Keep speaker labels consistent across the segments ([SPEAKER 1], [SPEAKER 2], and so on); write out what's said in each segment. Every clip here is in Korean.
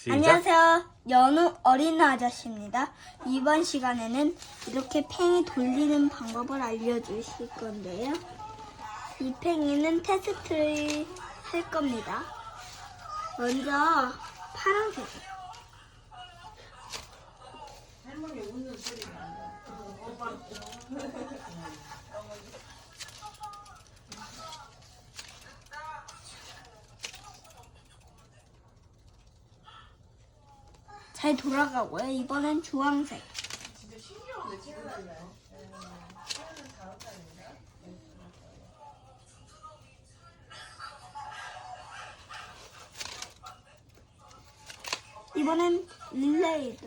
[SPEAKER 1] 시작.
[SPEAKER 2] 안녕하세요. 연우 어린 아저씨입니다. 이번 시간에는 이렇게 팽이 돌리는 방법을 알려주실 건데요. 이 팽이는 테스트를 할 겁니다. 먼저 파란색. 잘 돌아가고요. 이번엔 주황색. 이번엔 릴레이드.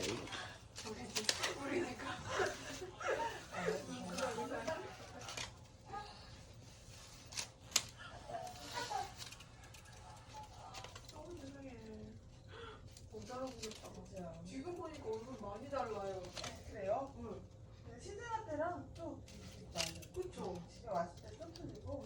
[SPEAKER 3] 지금 보니까 얼굴 많이 달라요. 그래요? 응. 시즌한테랑 또 그쵸. 집에 왔을 때좀 틀리고.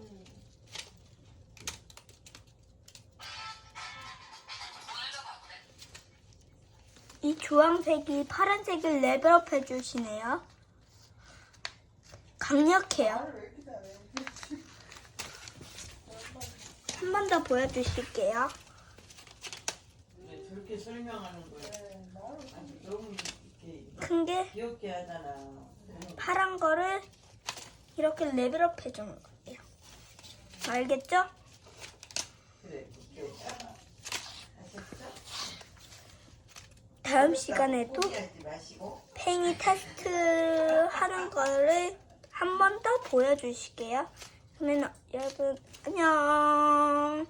[SPEAKER 2] 이 주황색이 파란색을 레벨업 해주시네요. 강력해요.
[SPEAKER 3] 말을 왜 이렇게 잘해?
[SPEAKER 2] 한 번 더 보여주실게요.
[SPEAKER 4] 왜 저렇게 설명하는 거야?
[SPEAKER 3] 네,
[SPEAKER 4] 아니, 너무 이렇게
[SPEAKER 2] 큰 게
[SPEAKER 4] 귀엽게 하잖아.
[SPEAKER 2] 파란 거를 이렇게 레벨업 해주는 거예요. 알겠죠?
[SPEAKER 4] 그래, 귀엽잖아. 아셨죠?
[SPEAKER 2] 다음 시간에도
[SPEAKER 4] 포기하지 마시고.
[SPEAKER 2] 팽이 테스트 하는 거를 한 번 더 보여주실게요. 그러면 여러분 안녕.